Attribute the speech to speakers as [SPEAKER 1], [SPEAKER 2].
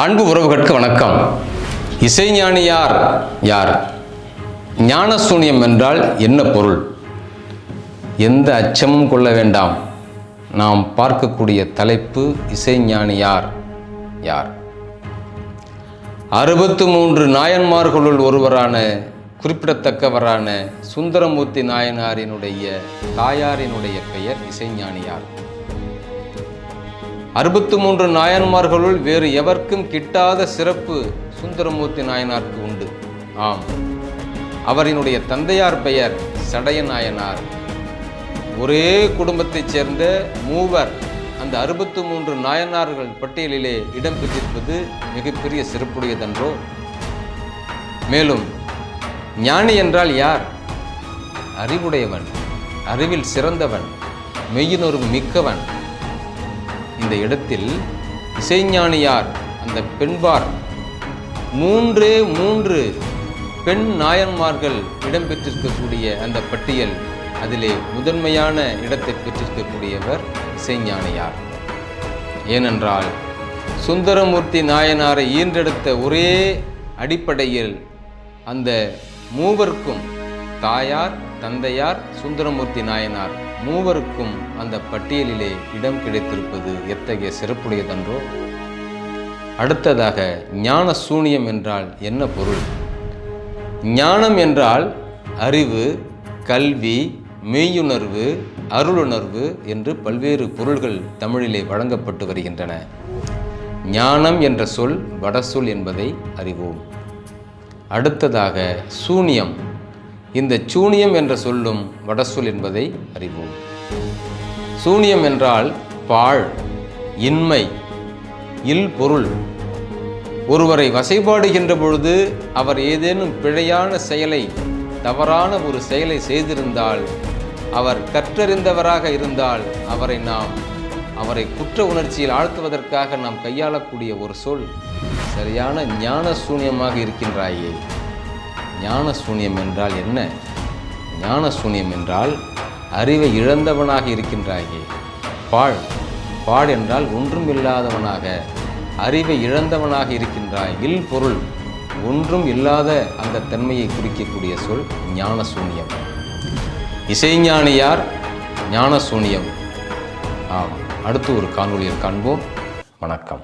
[SPEAKER 1] அன்பு உறவுகளுக்கு வணக்கம். இசைஞானி யார்? யார் ஞானசூன்யம் என்றால் என்ன பொருள்? எந்த அச்சமும் கொள்ள வேண்டாம். நாம் பார்க்கக்கூடிய தலைப்பு இசைஞானி யார்? யார் அறுபத்து மூன்று நாயன்மார்களுள் ஒருவரான குறிப்பிடத்தக்கவரான சுந்தரமூர்த்தி நாயனாரினுடைய தாயாரினுடைய பெயர் இசைஞானியார். அறுபத்து மூன்று நாயன்மார்களுள் வேறு எவர்க்கும் கிட்டாத சிறப்பு சுந்தரமூர்த்தி நாயனாருக்கு உண்டு. ஆம். அவரினுடைய தந்தையார் பெயர் சடைய நாயனார். ஒரே குடும்பத்தைச் சேர்ந்த மூவர் அந்த அறுபத்து மூன்று நாயனார்கள் பட்டியலிலே இடம்பெற்றிருப்பது மிகப்பெரிய சிறப்புடையதன்றோ? மேலும் ஞானி என்றால் யார்? அறிவுடையவன் அறிவில் சிறந்தவன் மெய்யுணர்வு மிக்கவன் இந்த இடத்தில் இசைஞானியார் அந்த பெண்பார் மூன்றே மூன்று பெண் நாயன்மார்கள் இடம்பெற்றிருக்கக்கூடிய அந்த பட்டியல் அதிலே முதன்மையான இடத்தை பெற்றிருக்கக்கூடியவர் இசைஞானியார். ஏனென்றால் சுந்தரமூர்த்தி நாயனாரை ஈன்றெடுத்த ஒரே அடிப்படையில் அந்த மூவருக்கும் தாயார் தந்தையார் சுந்தரமூர்த்தி நாயனார் மூவருக்கும் அந்த பட்டியலிலே இடம் கிடைத்திருப்பது எத்தகைய சிறப்புடையதன்றோ? அடுத்ததாக ஞான சூனியம் என்றால் என்ன பொருள்? ஞானம் என்றால் அறிவு கல்வி மெய்யுணர்வு அருளுணர்வு என்று பல்வேறு பொருள்கள் தமிழிலே வழங்கப்பட்டு வருகின்றன. ஞானம் என்ற சொல் வடசொல் என்பதை அறிவோம். அடுத்ததாக சூனியம். இந்த சூனியம் என்ற சொல்லும் வடசொல் என்பதை அறிவோம். சூனியம் என்றால் பாழ் இன்மை இல் பொருள் ஒருவரை வசைபாடுகின்ற பொழுது அவர் ஏதேனும் பிழையான செயலை தவறான ஒரு செயலை செய்திருந்தால் அவர் கற்றறிந்தவராக இருந்தால் அவரை நாம் அவரை குற்ற உணர்ச்சியில் ஆழ்த்துவதற்காக நாம் கையாளக்கூடிய ஒரு சொல் சரியான ஞான சூன்யமாக இருக்கின்றாயே. ஞான சூன்யம் என்றால் என்ன? ஞான சூன்யம் என்றால் அறிவை இழந்தவனாக இருக்கின்றாயே. பாழ் பாழ் என்றால் ஒன்றும் இல்லாதவனாக அறிவை இழந்தவனாக இருக்கின்றாய் இல் பொருள் ஒன்றும் இல்லாத அந்த தன்மையை குறிக்கக்கூடிய சொல் ஞான சூன்யம் இசைஞானியார் ஞான சூன்யம் ஆம் அடுத்து ஒரு காணொலியில் காண்போம். வணக்கம்.